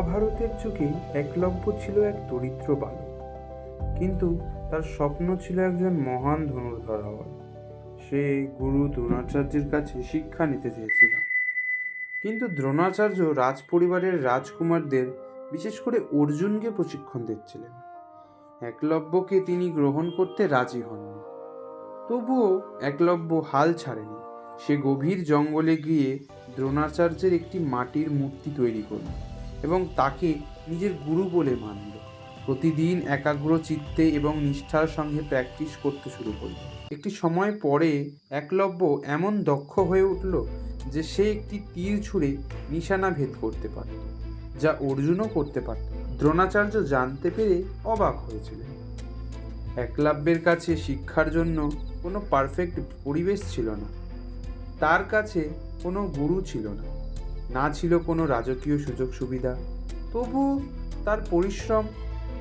মহাভারতের যুগে একলব্য ছিল এক দরিদ্র বালক। কিন্তু তার স্বপ্ন ছিল একজন মহান ধনুর্ধর হওয়ার। সে গুরু দ্রোণাচার্যের কাছে শিক্ষা নিতে চেয়েছিল। কিন্তু দ্রোণাচার্য রাজপরিবারের রাজকুমারদের বিশেষ করে অর্জুনকে প্রশিক্ষণ দিচ্ছিলেন। একলব্যকে তিনি গ্রহণ করতে রাজি হননি। তবুও একলব্য হাল ছাড়েনি। সে গভীর জঙ্গলে গিয়ে দ্রোণাচার্যের একটি মাটির মূর্তি তৈরি করল। এবং তাকে নিজের গুরু বলে মানল। প্রতিদিন একাগ্র চিত্তে এবং নিষ্ঠার সঙ্গে প্র্যাকটিস করতে শুরু করল। একটি সময় পরে একলব্য এমন দক্ষ হয়ে উঠল যে সে একটি তীর ছুঁড়ে নিশানা ভেদ করতে পারত, যা অর্জুনও করতে পারত। দ্রোণাচার্য জানতে পেরে অবাক হয়েছিলেন। একলব্যের কাছে শিক্ষার জন্য কোনো পারফেক্ট পরিবেশ ছিল না। তার কাছে কোনো গুরু ছিল না। না ছিল কোনো রাজকীয় সুযোগ সুবিধা। তবু তার পরিশ্রম,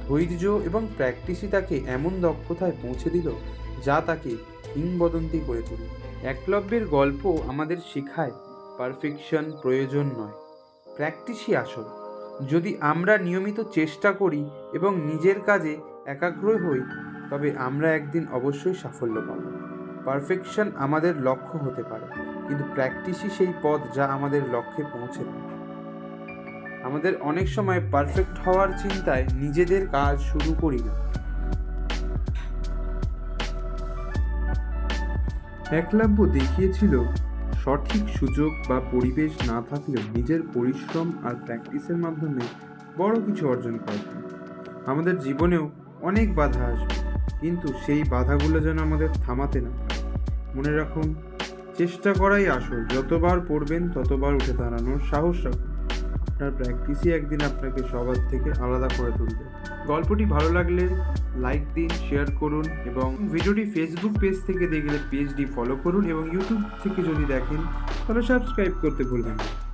ধৈর্য এবং প্র্যাকটিসই তাকে এমন দক্ষতায় পৌঁছে দিল যা তাকে কিংবদন্তি করে তুলল একলব্যের গল্প আমাদের শেখায়, পারফেকশন প্রয়োজন নয়, প্র্যাকটিসই আসল। যদি আমরা নিয়মিত চেষ্টা করি এবং নিজের কাজে একাগ্র হই, তবে আমরা একদিন অবশ্যই সাফল্য পাব। পারফেকশন আমাদের লক্ষ্য হতে পারে। কিন্তু প্র্যাকটিসই সেই পথ যা আমাদের লক্ষ্যে পৌঁছে আমাদের অনেক সময় পারফেক্ট হওয়ার চিন্তায় নিজেদের কাজ শুরু করি না। একলব্য দেখিয়েছিল, সঠিক সুযোগ বা পরিবেশ না থাকলেও নিজের পরিশ্রম আর প্র্যাকটিসের মাধ্যমে বড় কিছু অর্জন করা আমাদের জীবনেও অনেক বাধা আসবে, কিন্তু সেই বাধাগুলো যেন আমাদের থামাতে না মনে রাখুন চেষ্টা করাই আসল। যতবার পড়বেন, ততবার উঠে দাঁড়ানোর সাহস রাখুন। আপনার প্র্যাকটিসই একদিন আপনাকে সবার থেকে আলাদা করে তুলবে। গল্পটি ভালো লাগলে লাইক দিন শেয়ার করুন এবং ভিডিওটি ফেসবুক পেজ থেকে দেখলে পেজটি ফলো করুন এবং ইউটিউব থেকে যদি দেখেন, তাহলে সাবস্ক্রাইব করতে ভুলবেন না।